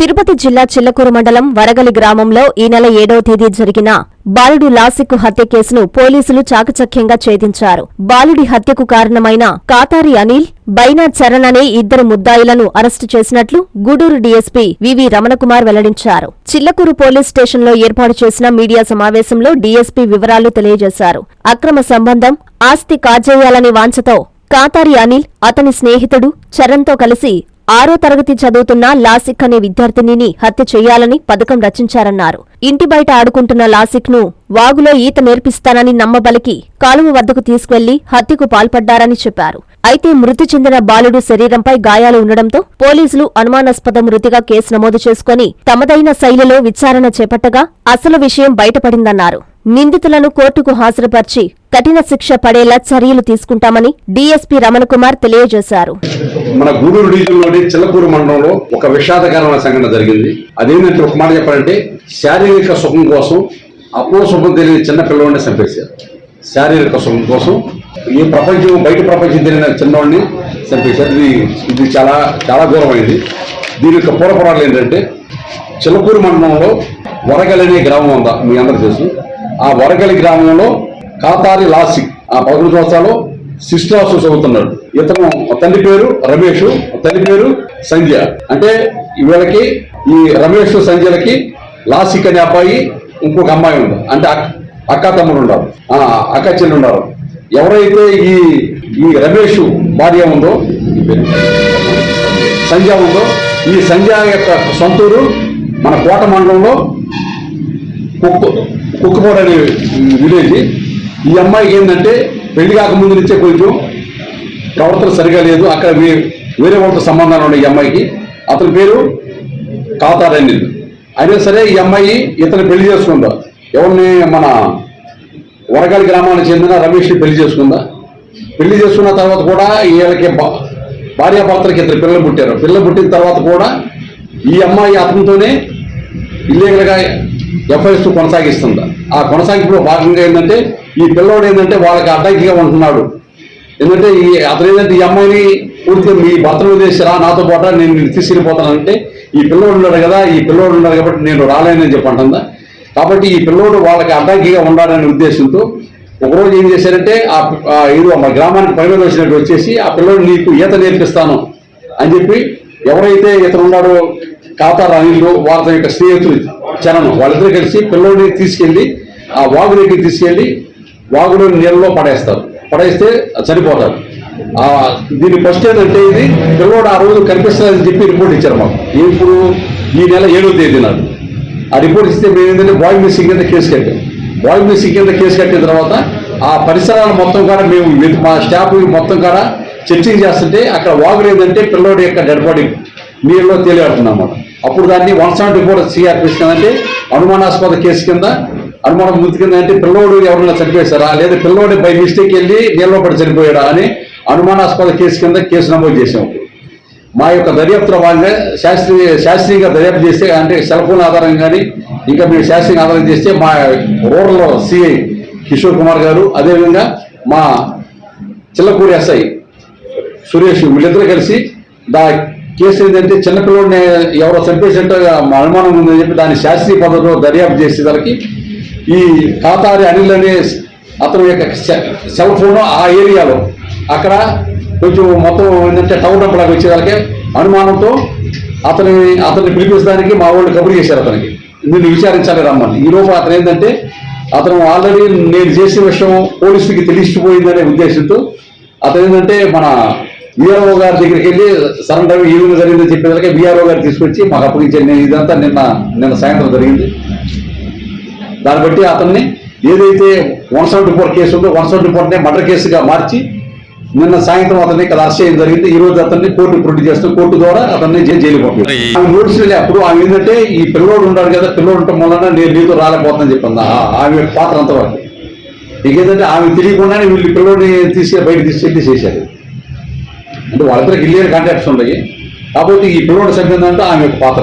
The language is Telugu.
తిరుపతి జిల్లా చిల్లకూరు మండలం వరగలి గ్రామంలో ఈ నెల ఏడవ తేదీ జరిగిన బాలుడు లాసిక్ హత్య కేసును పోలీసులు చాకచక్యంగా ఛేదించారు. బాలుడి హత్యకు కారణమైన కాతారి అనిల్ బైనా చరణ్ అనే ఇద్దరు ముద్దాయిలను అరెస్టు చేసినట్లు గూడూరు డీఎస్పీ వివి రమణకుమార్ వెల్లడించారు. చిల్లకూరు పోలీస్ స్టేషన్లో ఏర్పాటు చేసిన మీడియా సమావేశంలో డీఎస్పీ వివరాలు తెలియజేశారు. అక్రమ సంబంధం ఆస్తి కాజేయాలనే వాంఛతో కాతారి అనిల్ అతని స్నేహితుడు చరణ్తో కలిసి ఆరో తరగతి చదువుతున్న లాసిక్ అనే విద్యార్థినిని హత్య చేయాలని పథకం రచించారన్నారు. ఇంటి బయట ఆడుకుంటున్న లాసిక్ను వాగులో ఈత నేర్పిస్తానని నమ్మబలికి కాలువ వద్దకు తీసుకెళ్ళి హత్యకు పాల్పడ్డారని చెప్పారు. అయితే మృతి చెందిన బాలుడు శరీరంపై గాయాలు ఉండడంతో పోలీసులు అనుమానాస్పద మృతిగా కేసు నమోదు చేసుకుని తమదైన శైలిలో విచారణ చేపట్టగా అసలు విషయం బయటపడిందన్నారు. నిందితులను కోర్టుకు హాజరుపర్చి కఠిన శిక్ష పడేలా చర్యలు తీసుకుంటామని డీఎస్పీ రమణకుమార్ తెలియజేశారు. మన గూడూరు డివిజన్లోని చిల్లకూరు మండలంలో ఒక విషాదకరమైన సంఘటన జరిగింది. అదేంటంటే ఒక మాట చెప్పాలంటే శారీరక సుఖం కోసం అపో సుఖం తెలియని చిన్న పిల్లవాడిని చంపేశారు. శారీరక సుఖం కోసం ఈ ప్రపంచం బయట ప్రపంచం తెలియని చిన్నవాడిని చంపేశారు. ఇది ఇది చాలా చాలా ఘోరమైంది దీని యొక్క పూర్వపురాలు ఏంటంటే చిలకూరు మండలంలో వరగలి అనే గ్రామం ఉందా? మీ అందరూ తెలుసు. ఆ వరగలి గ్రామంలో కాతారి లాసి ఆ పదకొండు సంవత్సరాలు సిస్టర్స్ చదువుతున్నాడు. ఇతను తండ్రి పేరు రమేష్ తల్లి పేరు సంధ్య. అంటే వీళ్ళకి ఈ రమేష్ సంధ్యలకి లాసిక్ అనే అబ్బాయి ఇంకొక అమ్మాయి ఉంది అంటే అక్- అక్క తమ్ముడు ఉన్నారు అక్క చెల్లి ఉన్నారు ఎవరైతే ఈ ఈ రమేష్ భార్య ఉందో సంధ్య ఉందో ఈ సంధ్య యొక్క సొంతూరు మన కోట మండలంలో కుక్కు కుక్కుపోడు అనే విలేజ్. ఈ అమ్మాయికి ఏంటంటే పెళ్ళి కాకముందు నుంచే కొంచెం ప్రవర్తన సరిగా లేదు. అక్కడ మీ వేరే వాళ్ళతో సంబంధాలు ఉన్నాయి ఈ అమ్మాయికి. అతని పేరు కాతారని అయినా సరే ఈ అమ్మాయి ఇతను పెళ్ళి చేసుకుందా? ఎవరిని? మన వరగాలి గ్రామానికి చెందిన రమేష్ని పెళ్ళి చేసుకుందా? పెళ్ళి చేసుకున్న తర్వాత కూడా వీళ్ళకి భార్యాభర్తలకి ఇద్దరు పిల్లలు పుట్టారు. పిల్లలు పుట్టిన తర్వాత కూడా ఈ అమ్మాయి అతనితోనే ఇల్లీగల్గా ఎఫ్ఐఎస్ కొనసాగిస్తుంది? ఆ కొనసాగింపులో భాగంగా ఏంటంటే ఈ పిల్లోడు ఏంటంటే వాళ్ళకి అడ్డంకిగా ఉంటున్నాడు. ఎందుకంటే ఈ అతను ఏంటంటే ఈ అమ్మాయిని పూర్తిగా మీ భర్తను వదిలేసిరా నాతో పాటు? నేను నిన్ను తీసుకెళ్ళిపోతానంటే ఈ పిల్లోడు ఉన్నాడు కదా ఈ పిల్లోడు ఉన్నాడు కాబట్టి నేను రాలేనని చెప్పి అంటుందా? కాబట్టి ఈ పిల్లోడు వాళ్ళకి అడ్డంకిగా ఉండాలనే ఉద్దేశంతో ఒకరోజు ఏం చేశారంటే ఆ ఆ ఏదో మా గ్రామానికి పరిమితి వచ్చినట్టు వచ్చేసి ఆ పిల్లోడు నీకు ఈత నేర్పిస్తాను అని చెప్పి ఎవరైతే ఇతను ఉన్నాడో కాతారు అనిల్ వాళ్ళ యొక్క స్నేహితులు చరణ్ వాళ్ళిద్దరు కలిసి పిల్లోడిని తీసుకెళ్ళి ఆ వాగు దగ్గరికి తీసుకెళ్ళి వాగులో నీళ్ళలో పడేస్తారు. పడేస్తే చనిపోతాడు దీని ఫస్ట్ ఏంటంటే ఇది పిల్లోడు ఆ రోజు కనిపిస్తుందని చెప్పి రిపోర్ట్ ఇచ్చారు మాకు. ఇప్పుడు ఈ నెల ఏడో తేదీ నాడు. ఆ రిపోర్ట్ ఇస్తే మేము ఏంటంటే బాయ్ మిస్సింగ్ కింద కేసు కట్టాం. బాయ్ మిస్సింగ్ కింద కేసు కట్టిన తర్వాత ఆ పరిసరాలు మొత్తం కూడా మేము మా స్టాఫ్ మొత్తం కూడా చర్చింగ్ చేస్తుంటే అక్కడ వాగులు ఏంటంటే పిల్లోడి యొక్క డెడ్ బాడీ నీళ్ళలో తేలియాడుతుందన్నమాట అప్పుడు దాన్ని వన్ సెవెంటీ ఫోర్ సిఆర్పిస్ కింద అంటే అనుమానాస్పద కేసు కింద అనుమానం మృతి కింద అంటే పిల్లోడు ఎవరైనా చనిపోయేశారా లేదా పిల్లోడు బై మిస్టేక్ వెళ్ళి నీళ్ళలో పడి చనిపోయాడా అని అనుమానాస్పద కేసు కింద కేసు నమోదు చేసాం మా యొక్క దర్యాప్తుల వాళ్ళే శాస్త్రీయ శాస్త్రీయంగా దర్యాప్తు చేస్తే అంటే సెల్ ఫోన్ ఆధారం కానీ ఇంకా మీరు శాస్త్రీయంగా ఆధారం చేస్తే మా రూరల్ సిఐ కిషోర్ కుమార్ గారు అదేవిధంగా మా చిల్లకూరి ఎస్ఐ సురేష్ వీళ్ళిద్దరూ కలిసి దా కేసు ఏంటంటే చిన్నపిల్లడిని ఎవరో చంపేసినట్టు మా అనుమానం ఉందని చెప్పి దాన్ని శాస్త్రీయ పద్ధతిలో దర్యాప్తు చేసేదానికి ఈ కాతారి అనిల్ అనే అతని యొక్క సెల్ ఫోన్ ఆ ఏరియాలో. అక్కడ కొంచెం మొత్తం ఏంటంటే టౌన్ డంప్లాగా వచ్చేదానికి అనుమానంతో అతని అతన్ని పిలిపించడానికి మా వాళ్ళు కబురు చేశారు అతనికి. నిన్ను విచారించాలి రమ్మని. ఈ లోపల అతను ఏంటంటే అతను ఆల్రెడీ నేను చేసిన విషయం పోలీసులకి తెలిసిపోయిందనే ఉద్దేశంతో అతను ఏంటంటే మన విఆర్ఓ గారి దగ్గరికి వెళ్ళి సరెండర్ ఈ విధంగా జరిగిందని చెప్పేదానికి విఆర్ఓ గారు తీసుకొచ్చి మాకు అప్పగించారు. ఇదంతా నిన్న నిన్న సాయంత్రం జరిగింది. దాన్ని బట్టి అతన్ని ఏదైతే వన్ సెవెంటీ ఫోర్ కేసు ఉందో వన్ సెవెంటీ ఫోర్నే మర్డర్ కేసుగా మార్చి నిన్న సాయంత్రం అతన్ని ఇక్కడ అరెస్ట్ చేయడం జరిగింది. ఈ రోజు అతన్ని కోర్టు ప్రొడ్యూస్ చేస్తూ కోర్టు ద్వారా అతన్ని జైలు పంపారు ఆమె నోటీసులు లే అప్పుడు ఆమె ఏంటంటే ఈ పిల్లోడు ఉన్నాడు కదా పిల్లోడు ఉండటం వలన నేను నీతో రాలేకపోతుందని చెప్పింది. ఆమె యొక్క పాత్ర అంతవరకు. ఇంకేంటంటే ఆమె తెలియకుండానే వీళ్ళు పిల్లోడిని తీసుకెళ్ళి బయట తీసుకెళ్ళి చేశారు. అంటే వాళ్ళిద్దరికి ఇల్లేరు కాంటాక్ట్స్ ఉన్నాయి. కాబట్టి ఈ పిల్లోడు చంపిందంటే ఆమె యొక్క పాత్ర